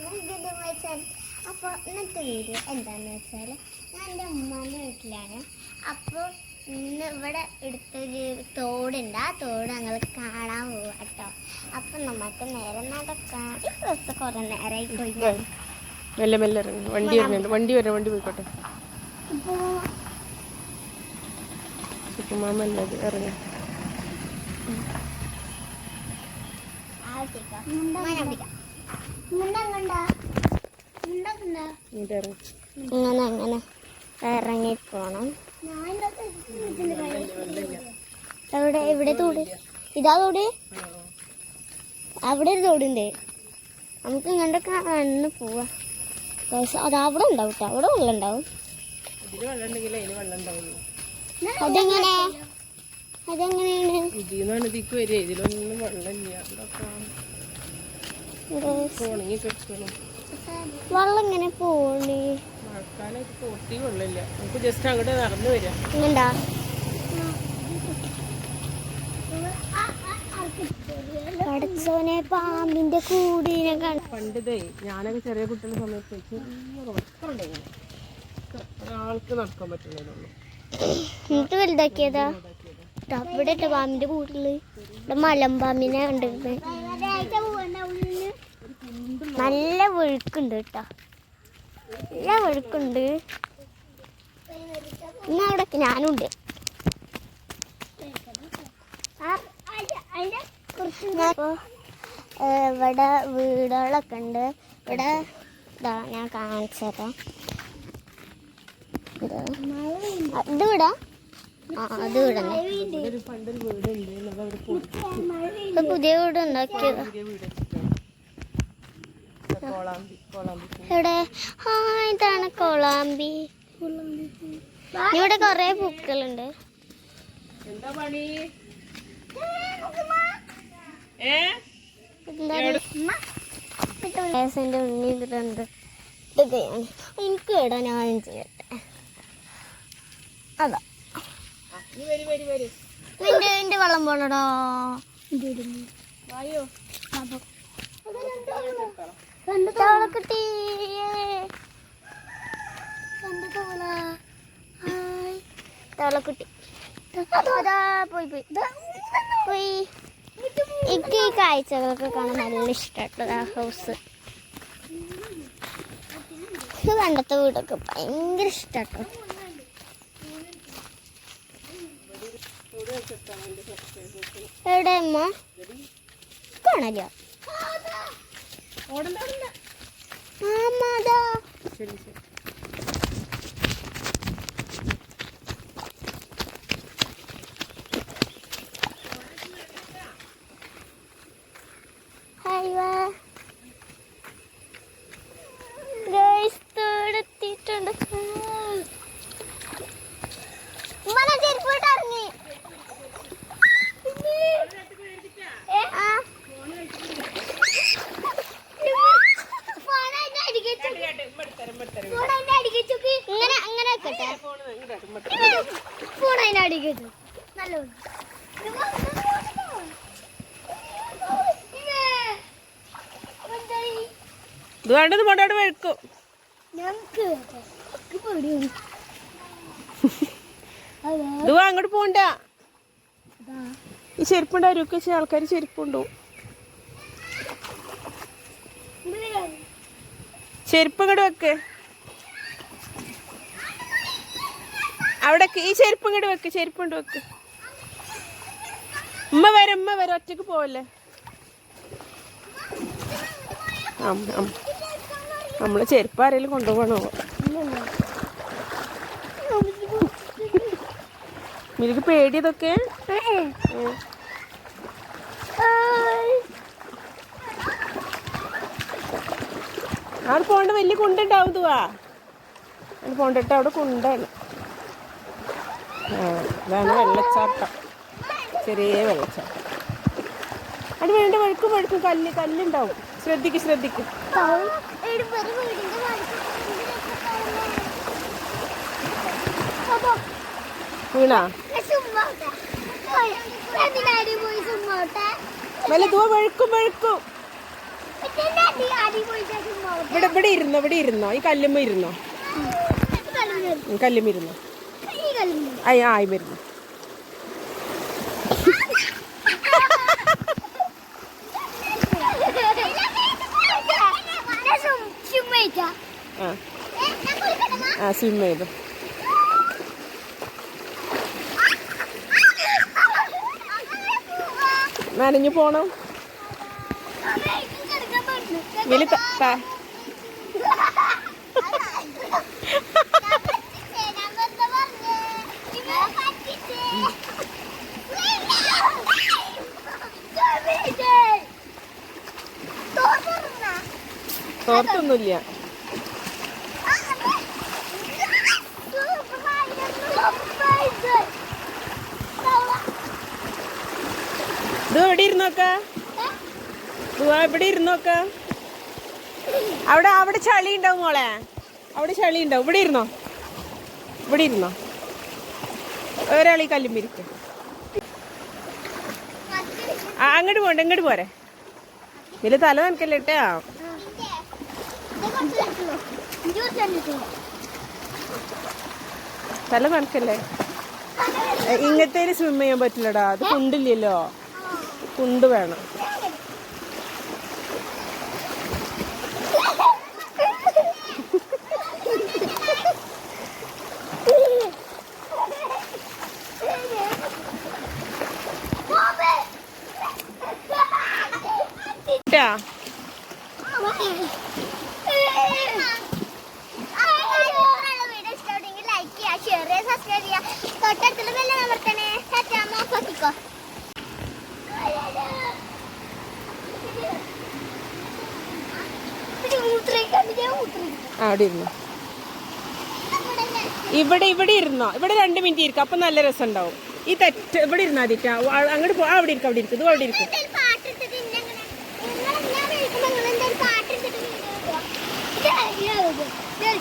വെച്ചാൽ അപ്പോൾ ഇന്നത്തെ വീഡിയോ എന്താണെന്ന് വെച്ചാൽ ഞാൻ എന്റെ ഉമ്മാന്റെ വീട്ടിലാണ്. അപ്പോൾ ഇന്ന് ഇവിടെ എടുത്തൊരു തോടുണ്ട്. ആ തോട് ഞങ്ങൾ കാണാൻ പോവാം കേട്ടോ. അപ്പം നമുക്ക് നേരെ നടക്കാം. ഈ ബസ് കുറേ നേരമായി പോയി. മെല്ലെ മെല്ലെ ഇറങ്ങി. വണ്ടി വരുന്നുണ്ട് വണ്ടി വരാം വണ്ടി പോയിക്കോട്ടെ. സുക്കുമാമല്ലത് ഇറങ്ങി. ഇങ്ങനെ അങ്ങനെ ഇറങ്ങി പോണം എവിടെ? എവിടെ തോട്? ഇതാ തോട്? അവിടെ ഒരു തോടുണ്ട്. നമുക്ക് ഇങ്ങനെ കണ്ണ് പോവാ. അത് അവിടെ ഉണ്ടാവും കേട്ടോ അവിടെ വെള്ളം ഉണ്ടാവും. അതെങ്ങനെ? അതെങ്ങനെയാണ്? ഇതിലൊന്നും വെള്ളമില്ല വെള്ളം ഇങ്ങനെ പോണേ. മഴക്കാലത്ത് പൊട്ടി വെള്ളമില്ല. നമുക്ക് ജസ്റ്റ് അങ്ങോട്ട് നടന്നു വരാം. ഇങ്ങണ്ടാ? പഠിച്ചോനെ പാമ്പിന്റെ കൂടിനെ കണ്ട പണ്ടിതേ ഞാനൊക്കെ ചെറിയ കുട്ടികളുടെ സമയത്ത് ആൾക്ക് നടക്കാൻ പറ്റുന്നു എന്നിട്ട് വലുതാക്കിയതാ? അവിടെ പാമ്പിന്റെ കൂട്ടിൽ. ഇവിടെ മലമ്പാമ്പിനെ കണ്ടിരുന്നത് നല്ല വെഴുക്കുണ്ട് കേട്ടോ. നല്ല വെഴുക്കുണ്ട് ഇന്ന് അവിടെ ഞാനുണ്ട്. ഇവിടെ വീടുകളൊക്കെ ഉണ്ട്. ഇവിടെ ഇതാ ഞാൻ കാണിച്ചതാ ഇത്. ഇത് വിടാ. അത് വിടണം ഇപ്പൊ പുതിയ വീട് ഉണ്ടാക്കിയതാ. കോളാമ്പി കോളാമ്പി പൂ. ഇവിടെ ആ ഇതാണ് കൊളാമ്പി. ഇവിടെ കൊറേ പൂക്കളുണ്ട്. എന്താ പണി? ഉണ്ണി ഇതിലുണ്ട് ഇതൊക്കെയാണ് എനിക്ക് ഇടാൻ ഞാൻ ചെയ്യട്ടെ. അതാ. നിന്റെ എന്റെ വെള്ളം പോണടോ. വായോ. തവളക്കുട്ടി പോയി പോയി. പോയി. എനിക്ക് ഈ കാഴ്ചകളൊക്കെ കാണാൻ നല്ല ഇഷ്ടമായിട്ടുള്ള ഹൗസ് പണ്ടത്തെ വീടൊക്കെ ഭയങ്കര ഇഷ്ടട്ടോ. എവിടെ അമ്മ കാണാലോ. അമ്മ ഓടണ്ട. ശരി ശരി ഹായ് വാ ഗൈസ് തോടെത്തിയിട്ടുണ്ട് ഉമ്മ ചെരുപ്പ് ഇട്ട് ഇറങ്ങി ആ. ഫോൺ അതിന്റെ അടിയിൽ വെച്ച് ഫോൺ അതിന്റെ അടിയിൽ വെച്ച് ഇങ്ങനെ അങ്ങനെ വെക്കട്ടെ. ഫോൺ അതിന്റെ അടിയിൽ വെച്ചു നല്ല ഇത് വേണ്ടത് അങ്ങോട്ട് പോണ്ട. ഈ ചെരുപ്പുണ്ടാവും ഒക്കെ ആൾക്കാർ ചെരുപ്പുണ്ടോ? ചെരുപ്പ് ഇങ്ങോട്ട് വെക്ക്. അവിടെ ഈ ചെരുപ്പ് ഇങ്ങോട്ട് വെക്ക് ചെരുപ്പുണ്ട് വെക്ക്. ഉമ്മ വരെ ഉമ്മ വരെ ഒറ്റയ്ക്ക് പോവല്ലേ? നമ്മൾ ചെരുപ്പ് ആരെങ്കിലും കൊണ്ടുപോകണോ? മിനിക്ക് പേടിയതൊക്കെ? അവിടെ പോകേണ്ട വലിയ കുണ്ടുണ്ടാവും തുവാ അവിടെ പോണ്ടിട്ട് അവിടെ കുണ്ടാണ്. ഇതാണ് വെള്ളച്ചാട്ടം. ചെറിയ വെള്ളച്ചാട്ടം. അവിടെ വേണ്ട വഴുക്കും വഴുക്കും കല്ല് കല്ലുണ്ടാവും. ശ്രദ്ധിക്ക് ശ്രദ്ധിക്ക്. വീണാ? വല്ല തുവ വഴുക്കും വഴുക്കും. ഇവിടെ ഇവിടെ ഇരുന്നോ ഇവിടെ ഇരുന്നോ? ഈ കല്ലുമ്മ ഇരുന്നോ? കല്ലുമ്മ ഇരുന്നോ? അയ്യ ആയി വരുന്നു ആ സ്വിം ചെയ്തു. നനഞ്ഞു പോണം. ത- തോർത്തൊന്നുമില്ല ഇത് എവിടെ ഇരുന്നോക്ക? ഇവിടെ ഇരുന്നോക്ക? അവിടെ അവിടെ ചളി ഉണ്ടാവും മോളെ. അവിടെ ചളി ഉണ്ടാവും ഇവിടെ ഇരുന്നോ? ഇവിടെ ഇരുന്നോ? ഒരാൾ കല്ലും ആ അങ്ങോട്ട് പോണ്ട ഇങ്ങോട്ട് പോരെ. ഇതിൽ തല നനക്കല്ലേ ഇട്ടാ? തല നനക്കല്ലേ? ഏ, ഇങ്ങനത്തേൽ സ്വിം ചെയ്യാൻ പറ്റില്ലടാ. അത് കുണ്ടില്ലല്ലോ. കുണ്ട് വേണം. ഇരുന്നു. ഇവിടെ ഇവിടെ ഇരുന്നോ. ഇവിടെ രണ്ട് മിനിറ്റ് ഇരിക്കും. അപ്പൊ നല്ല രസം ഉണ്ടാവും ഈ തെറ്റ് ഇവിടെ ഇരുന്നാ മതിട്ടാ അങ്ങോട്ട് പോ. ആ, അവിടെ ഇരിക്കും അവിടെ ഇരിക്കും. അവിടെ ഇരിക്കും പാട്ടെടുത്തിട്ട് ഇങ്ങനെ ഞാൻ വിളിക്കുമ്പോ നിങ്ങൾ എന്തൊരു പാട്ടെടുത്തിട്ട് വീഡിയോ വീഡിയോ എടുത്തിട്ട് പാട്ട്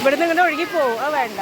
ഇവിടുന്ന് ഇങ്ങനെ ഒഴുകി പോവും. അത് വേണ്ട.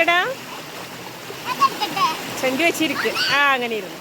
ഇരിക്കടാ ചെങ്കി വെച്ചിരിക്ക്. ആ അങ്ങനെ ഇരുന്നു.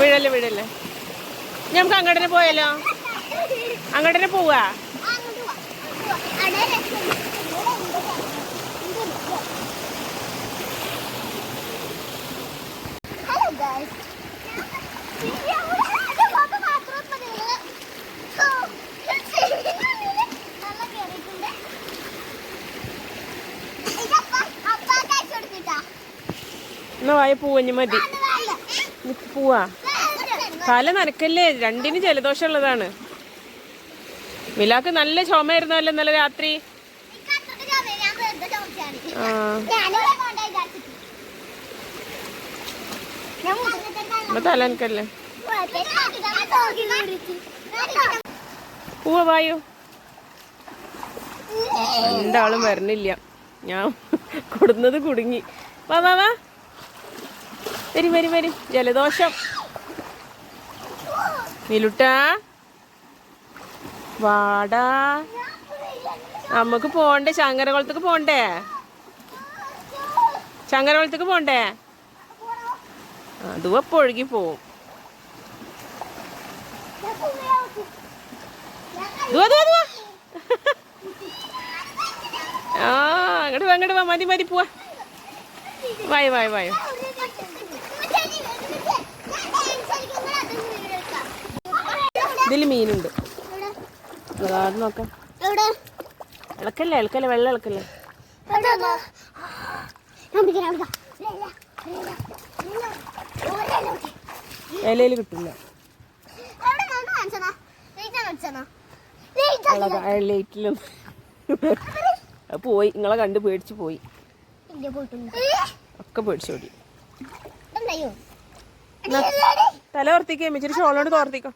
വിടല്ലേ വിടല്ലേ നമുക്ക് പോയല്ലോ പോയാലോ? അങ്ങോട്ടന്നെ പോവാ? എന്നാ വായ പൂവഞ്ഞ് മതി. പൂവാ. തല നനക്കല്ലേ? രണ്ടിന് ജലദോഷം ഉള്ളതാണ് മിലാക്ക് നല്ല ചുമയായിരുന്നല്ലോ ഇന്നലെ രാത്രി. തല നനക്കല്ലേ? പോവാ വായോ? രണ്ടാളും വരണില്ല. ഞാൻ കൊടുന്നത് കുടുങ്ങി. വാ വാ വാ. വരി വരി വരി. ജലദോഷം. നിലുട്ട വാടാ. നമുക്ക് പോണ്ടേ ശങ്കരകുളത്തേക്ക് പോണ്ടേ? ശങ്കരകുളത്തേക്ക് പോണ്ടേ? അതും അപ്പൊ ഒഴുകി പോവും. ആ അങ്ങോട്ട് വാ അങ്ങോട്ട് വാ. മതി മതി പോവാ. വായ വായ വായ. ഇതിൽ മീനുണ്ട്. അതാണ് നോക്കാം. ഇളക്കല്ലേ ഇളക്കല്ലേ വെള്ളം ഇളക്കല്ലേ. ഇലയിൽ കിട്ടില്ല. പോയി. നിങ്ങളെ കണ്ട് പേടിച്ച് പോയി. ഒക്കെ പേടിച്ച് ഓടി. തല ഓർത്തിക്കേ ഇച്ചിരി ഷോളോട് തോർത്തിക്കോ.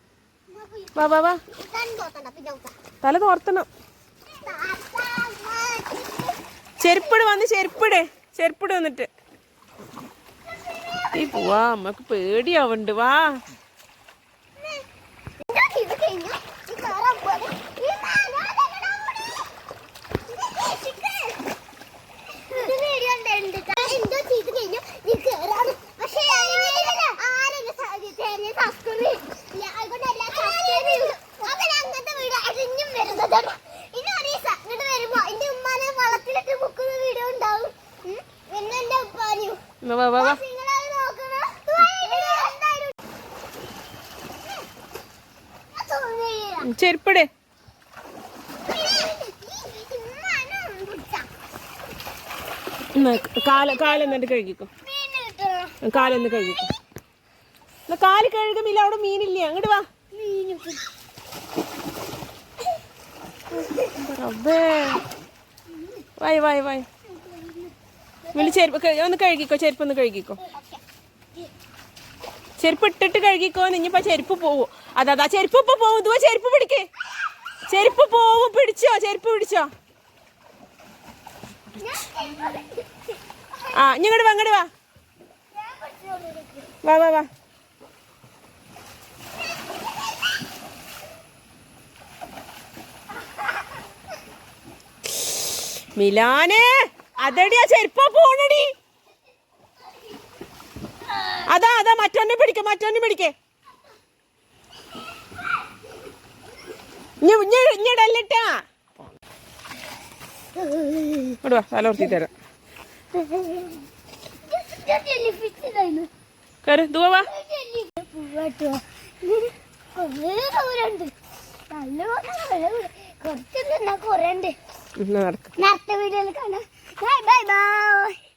വാ വാ വാ. തല തോർത്തണം. ചെരുപ്പിട് വന്ന് ചെരുപ്പിട്. ചെരുപ്പിട് വന്നിട്ട്. ഈ പോവാ അമ്മയ്ക്ക് പേടിയാവുണ്ട്. വാ എന്താ ഇത് കഴിഞ്ഞു? ഈ കേറാൻ പോവാതെ. ഈ നാലാളല്ലടാ അവിടെ. ഇത് രക്ഷിക്ക്. ഇത് വീഡിയോ ഉണ്ടായിട്ടുണ്ട് ട്ടാ. എന്തോ ചെയ്ത് കഴിഞ്ഞു. നീ കേറാണ്. പക്ഷേ ആരെങ്കിലും ആരെങ്കിലും സ- ചാനൽ subscribe ചെയ്യില്ല. അതുകൊണ്ട് എല്ലാ subscribe ചെയ്യും. അങ്ങനെ അങ്ങനത്തെ വീഡിയോ അരിഞ്ഞും വരുന്നതാണ്. ഇനി ഒരു ദിവസം ഇങ്ങോട്ട് വരുമ്പോ എന്റെ ഉമ്മാനെ വളത്തിലിട്ട് മുക്കുന്ന വീഡിയോ ഉണ്ടാവും ഉം. പിന്നെ എന്റെ ഉപ്പാനെയും എന്നാ വാ വാ വാ നിങ്ങളത് നോക്കണം. വീഡിയോ എന്തായാലും ഞാൻ തോന്നിയില്ല. ഉം, ചെരുപ്പിട്. കാല കാലെന്നിട്ട് കഴുകിക്കും. കാലെന്ന് കഴുകിക്കും. കാൽ കഴുകുമില്ല അവിടെ മീനില്ലേ? അങ്ങോട്ട് വാ. റബ്ബേ. വായ് വായ് വായ്. വിളി ചെരുപ്പ് ഒന്ന് കഴുകിക്കോ ചെരുപ്പ് ഒന്ന് കഴുകിക്കോ. ചെരുപ്പ് ഇട്ടിട്ട് കഴുകിക്കോ ഇനിയിപ്പോ ചെരുപ്പ് പോവും. അതാ ചെരുപ്പ് ഇപ്പൊ പോവും. ഇതുവാ ചെരുപ്പ് പിടിക്കേ. ചെരുപ്പ് പോവും. പിടിച്ചോ ചെരുപ്പ് പിടിച്ചോ. ആ ഇങ്ങോട്ട് വാ ഇങ്ങോട്ട് വാ. വാ വാ വാ. മിലാനെ! അതടിയാ ചെരുപ്പ പോണടി അതാ അതാ മറ്റൊന്നെ പിടിക്ക മറ്റൊന്നെ പിടിക്കേ തരാം നടക്ക് നേരത്തെ വീഡിയോയിൽ കാണാം 拜拜喽。